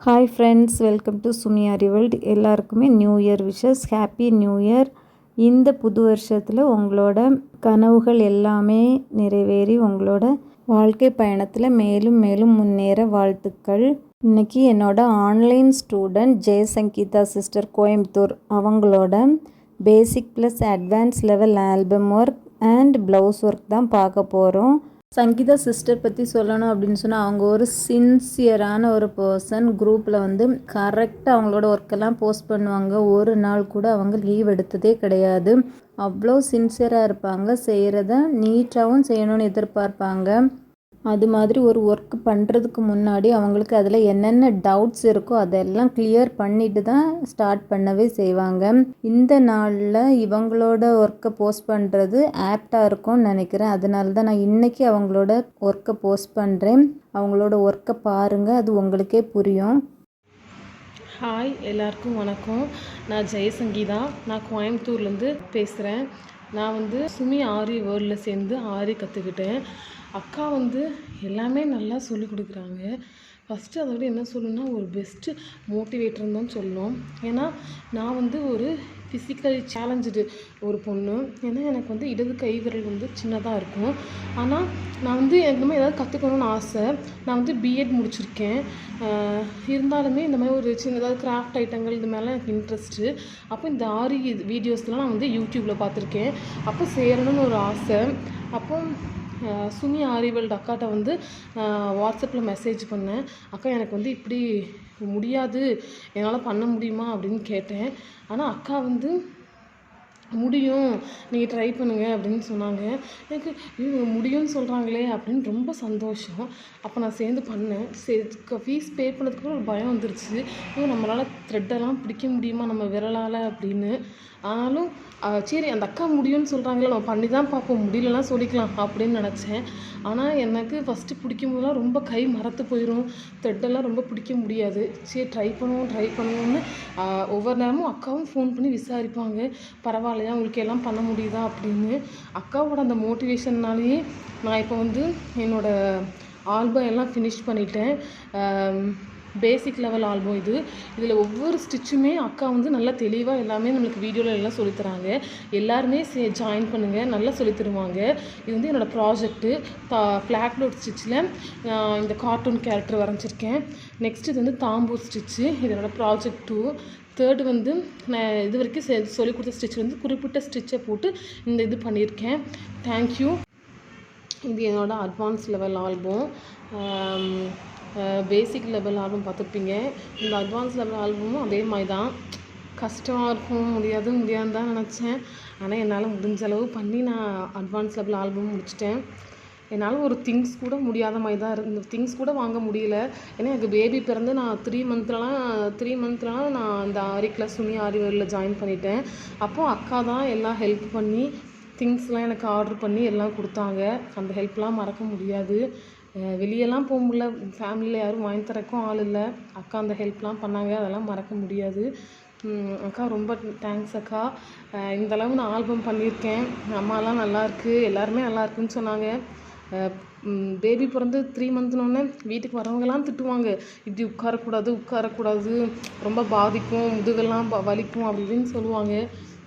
Hi friends welcome to Sumiya revolt எல்லாருக்குமே new year wishes happy new year இந்த புது வருஷத்தில் உங்களோட கனவுகள் எல்லாமே நிறைவேறி உங்களோட வாழ்க்கை பயணத்தில் மேலும் மேலும் முன்னேற வாழ்த்துக்கள். இன்னைக்கு என்னோட online student Jayasangeetha sister Coimbatore. அவங்களோட basic plus advance level album work and blouse work தான் பார்க்க போகிறோம் சங்கீதா சிஸ்டர் பற்றி சொல்லணும் அப்படின்னு சொன்னால் அவங்க ஒரு சின்சியரான ஒரு பர்சன் குரூப்பில் வந்து கரெக்டாக அவங்களோட ஒர்க்கெல்லாம் போஸ்ட் பண்ணுவாங்க. ஒரு நாள் கூட அவங்க லீவ் எடுத்ததே கிடையாது. அவ்வளோ சின்சியராக இருப்பாங்க. செய்கிறத நீட்டாகவும் செய்யணும்னு எதிர்பார்ப்பாங்க. அது மாதிரி ஒரு ஒர்க் பண்ணுறதுக்கு முன்னாடி அவங்களுக்கு அதில் என்னென்ன டவுட்ஸ் இருக்கோ அதெல்லாம் கிளியர் பண்ணிட்டு தான் ஸ்டார்ட் பண்ணவே செய்வாங்க. இந்த நாளில் இவங்களோட ஒர்க்கை போஸ்ட் பண்ணுறது ஆப்டாக இருக்கும்னு நினைக்கிறேன். அதனால தான் நான் இன்றைக்கி அவங்களோட ஒர்க்கை போஸ்ட் பண்ணுறேன் அவங்களோட ஒர்க்கை பாருங்கள் அது உங்களுக்கே புரியும். ஹாய் எல்லாருக்கும் வணக்கம். நான் ஜெயசங்கீதா நான் கோயம்புத்தூர்லேருந்து பேசுகிறேன் நான் வந்து சுமி ஆரி வேர்ல்டில் சேர்ந்து ஆரி கற்றுக்கிட்டேன் அக்கா வந்து எல்லாமே நல்லா சொல்லிக் கொடுக்குறாங்க. ஃபஸ்ட்டு அதை விட என்ன சொல்லணும்னா ஒரு பெஸ்ட்டு மோட்டிவேட்டர்னு தான் சொல்லணும். ஏன்னா நான் வந்து ஒரு ஃபிசிக்கலி சேலஞ்சு ஒரு பொண்ணு. ஏன்னா எனக்கு வந்து இடது கை விரல் வந்து சின்னதாக இருக்கும். ஆனால் நான் வந்து எனக்கு இந்த மாதிரி ஏதாவது கற்றுக்கணும்னு ஆசை. நான் வந்து பிஎட் முடிச்சிருக்கேன். இருந்தாலுமே இந்த மாதிரி ஒரு சின்னதாக கிராஃப்ட் ஐட்டங்கள் இது மேலே எனக்கு இன்ட்ரெஸ்ட்டு அப்போ இந்த ஆரி வீடியோஸ்லாம் நான் வந்து யூடியூப்பில் பார்த்துருக்கேன். அப்போ சேரணும்னு ஒரு ஆசை. அப்போ சுமி ஆரிவேல்டு அக்காட்ட வந்து வாட்ஸ்அப்பில் மெசேஜ் பண்ணேன். அக்கா எனக்கு வந்து இப்படி முடியாது. என்னால் பண்ண முடியுமா? அப்படின்னு கேட்டேன். ஆனால் அக்கா வந்து முடியும். நீங்கள் ட்ரை பண்ணுங்க அப்படின்னு சொன்னாங்க. எனக்கு இவங்க முடியும்னு சொல்கிறாங்களே அப்படின்னு ரொம்ப சந்தோஷம். அப்போ நான் சேர்ந்து பண்ணேன். சரி ஃபீஸ் பே பண்ணதுக்கு ஒரு பயம் வந்துருச்சு. ஐயோ நம்மளால் த்ரெட்டெல்லாம் பிடிக்க முடியுமா? நம்ம விரலால் அப்படின்னு. ஆனாலும் சரி அந்த அக்கா முடியும்னு சொல்கிறாங்களே நம்ம பண்ணி தான் பார்ப்போம். முடியலலாம் சொல்லிக்கலாம் அப்படின்னு நினச்சேன். ஆனால் எனக்கு ஃபஸ்ட்டு பிடிக்கும் போதெல்லாம் ரொம்ப கை மரத்து போயிடும் த்ரெட்டெல்லாம் ரொம்ப பிடிக்க முடியாது. சரி ட்ரை பண்ணுவோம் ட்ரை பண்ணுவோம்னு ஒவ்வொரு நேரமும் அக்காவும் ஃபோன் பண்ணி விசாரிப்பாங்க. பரவாயில்ல பரவாயில்லையா உங்களுக்கு எல்லாம் பண்ண முடியுதா அப்படின்னு அக்காவோட அந்த மோட்டிவேஷன்னாலேயே நான் இப்போ வந்து என்னோடய ஆல்பம் எல்லாம் ஃபினிஷ் பண்ணிட்டேன். பேசிக் லெவல் ஆல்பம் இது. இதில் ஒவ்வொரு ஸ்டிச்சுமே அக்கா வந்து நல்லா தெளிவாக எல்லாமே நம்மளுக்கு வீடியோவில் எல்லாம் சொல்லித் தராங்க எல்லாருமே சே ஜாயின் பண்ணுங்கள் நல்லா சொல்லித் தருவாங்க. இது வந்து என்னோடய ப்ராஜெக்ட்டு ஃப்ளாக் லோட் ஸ்டிச்சில் இந்த கார்ட்டூன் கேரக்டர் வரைஞ்சிருக்கேன். நெக்ஸ்ட் இது வந்து தாம்பூர் ஸ்டிச்சு இது என்னோடய ப்ராஜெக்ட் டூ தேர்டு வந்து நான் இது வரைக்கும் செ சொல்லிக் கொடுத்த ஸ்டிச் வந்து குறிப்பிட்ட ஸ்டிச்சை போட்டு இந்த இது பண்ணியிருக்கேன். தேங்க்யூ இது என்னோடய advance level album basic level album பார்த்துருப்பீங்க. இந்த அட்வான்ஸ் லெவல் ஆல்பமும் அதே மாதிரி தான். கஷ்டமாக இருக்கும். முடியாது முடியாதுன்னு தான் நினச்சேன். ஆனால் என்னால் முடிஞ்ச அளவு பண்ணி நான் அட்வான்ஸ் லெவல் ஆல்பம் முடிச்சிட்டேன். என்னால் ஒரு திங்ஸ் கூட முடியாத மாதிரி தான் இருந்து திங்ஸ் கூட வாங்க முடியல. ஏன்னா எனக்கு பேபி பிறந்து நான் த்ரீ மந்த்லலாம் த்ரீ மந்த்லலாம் நான் அந்த ஆரி கிளாஸ் சுனி ஆரி வேரில் ஜாயின் பண்ணிட்டேன். அப்போது அக்கா தான் எல்லாம் ஹெல்ப் பண்ணி திங்ஸ்லாம் எனக்கு ஆர்டர் பண்ணி எல்லாம் கொடுத்தாங்க. அந்த ஹெல்ப்லாம் மறக்க முடியாது. வெளியெல்லாம் போக முடியல. ஃபேமிலியில் யாரும் வாங்கி தரக்கும் ஆள் இல்லை. அக்கா அந்த ஹெல்ப்லாம் பண்ணாங்க. அதெல்லாம் மறக்க முடியாது. அக்கா ரொம்ப தேங்க்ஸ் அக்கா. இந்தளவு இந்த அளவு நான் ஆல்பம் பண்ணியிருக்கேன். அம்மாலாம் நல்லாயிருக்கு எல்லாருமே நல்லாயிருக்குன்னு சொன்னாங்க. பேபி பிறந்து த்ரீ மந்த்னோடனே வீட்டுக்கு வரவங்கலாம் திட்டுவாங்க. இப்படி உட்காரக்கூடாது உட்காரக்கூடாது ரொம்ப பாதிக்கும் முதுகெல்லாம் ப- வலிக்கும் அப்படி இப்படின்னு சொல்லுவாங்க.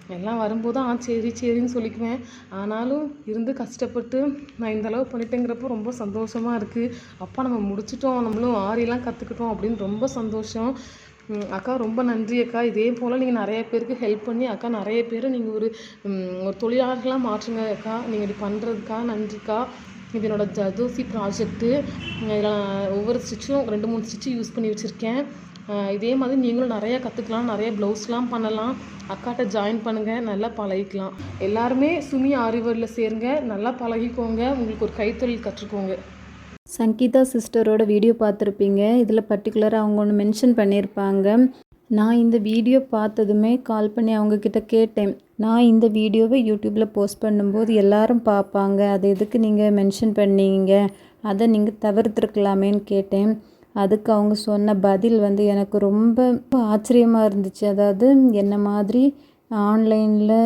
எல்லாம் வரும்போது ஆ சரி சரின்னு சொல்லிக்குவேன். ஆனாலும் இருந்து கஷ்டப்பட்டு நான் இந்த அளவு பண்ணிட்டேங்கிறப்போ ரொம்ப சந்தோஷமாக இருக்குது அப்பா நம்ம முடிச்சிட்டோம். நம்மளும் ஆரியெல்லாம் கற்றுக்கிட்டோம் அப்படின்னு ரொம்ப சந்தோஷம். அக்கா ரொம்ப நன்றி அக்கா. இதே போல் நீங்கள் நிறைய பேருக்கு ஹெல்ப் பண்ணி அக்கா நிறைய பேரை நீங்கள் ஒரு ஒரு தொழிலாளர்களாக மாற்றுங்க அக்கா. நீங்கள் இப்படி பண்ணுறதுக்கா நன்றிக்கா? இதனோட ஜதோசி ப்ராஜெக்ட்டு இதில் ஒவ்வொரு ஸ்டிச்சும் ரெண்டு மூணு ஸ்டிச்சு யூஸ் பண்ணி வச்சுருக்கேன். இதே மாதிரி நீங்களும் நிறையா கற்றுக்கலாம் நிறைய ப்ளவுஸ்லாம் பண்ணலாம். அக்காட்ட ஜாயின் பண்ணுங்கள் நல்லா பழகிக்கலாம். எல்லாருமே சுமி ஆரிவரில் சேருங்க நல்லா பழகிக்கோங்க உங்களுக்கு ஒரு கைத்தொழில் கற்றுக்கோங்க. சங்கீதா சிஸ்டரோட வீடியோ பார்த்துருப்பீங்க. இதில் பர்டிகுலராக அவங்க ஒன்று மென்ஷன் பண்ணியிருப்பாங்க. நான் இந்த வீடியோ பார்த்ததுமே கால் பண்ணி அவங்கக்கிட்ட கேட்டேன். நான் இந்த வீடியோவை யூடியூப்பில் போஸ்ட் பண்ணும்போது எல்லாரும் பார்ப்பாங்க. அதை எதுக்கு நீங்கள் மென்ஷன் பண்ணீங்க? அதை நீங்கள் தவிர்த்துருக்கலாமேன்னு கேட்டேன். அதுக்கு அவங்க சொன்ன பதில் வந்து எனக்கு ரொம்ப ஆச்சரியமாக இருந்துச்சு. அதாவது என்ன மாதிரி ஆன்லைனில்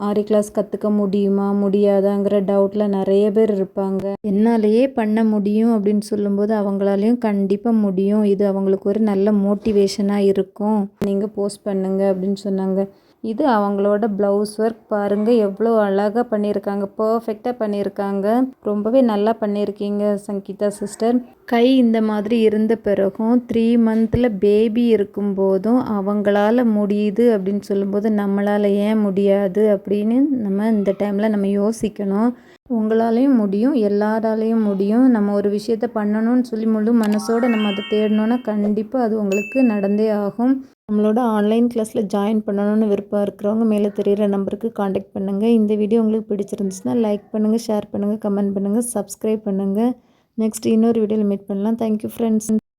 ஆரி கிளாஸ் கற்றுக்க முடியுமா முடியாதாங்கிற டவுட்டில் நிறைய பேர் இருப்பாங்க. என்னாலேயே பண்ண முடியும் அப்படின்னு சொல்லும்போது அவங்களாலையும் கண்டிப்பாக முடியும். இது அவங்களுக்கு ஒரு நல்ல மோட்டிவேஷனாக இருக்கும். நீங்கள் போஸ்ட் பண்ணுங்கள் அப்படின்னு சொன்னாங்க. இது அவங்களோட ப்ளவுஸ் ஒர்க் பாருங்கள் எவ்வளோ அழகாக பண்ணியிருக்காங்க பர்ஃபெக்டாக பண்ணியிருக்காங்க ரொம்பவே நல்லா பண்ணியிருக்கீங்க சங்கீதா சிஸ்டர் கை இந்த மாதிரி இருந்த பிறகும் த்ரீ மந்தில் பேபி இருக்கும்போதும் அவங்களால முடியுது அப்படின்னு சொல்லும்போது நம்மளால் ஏன் முடியாது அப்படின்னு நம்ம இந்த டைமில் நம்ம யோசிக்கணும். உங்களாலேயும் முடியும் எல்லாராலேயும் முடியும். நம்ம ஒரு விஷயத்த பண்ணணும்னு சொல்லி முழு மனசோடு நம்ம அதை தேடணும்னா கண்டிப்பாக அது உங்களுக்கு நடந்தே ஆகும். நம்மளோட ஆன்லைன் கிளாஸில் ஜாயின் பண்ணணும்னு விருப்பம் இருக்கிறவங்க மேலே தெரிகிற நம்பருக்கு காண்டாக்ட் பண்ணுங்கள் இந்த வீடியோ உங்களுக்கு பிடிச்சிருந்துச்சுன்னா லைக் பண்ணுங்கள் ஷேர் பண்ணுங்கள் கமெண்ட் பண்ணுங்கள் சப்ஸ்கிரைப் பண்ணுங்கள் நெக்ஸ்ட் இன்னொரு வீடியோவில் மீட் பண்ணலாம். Thank you friends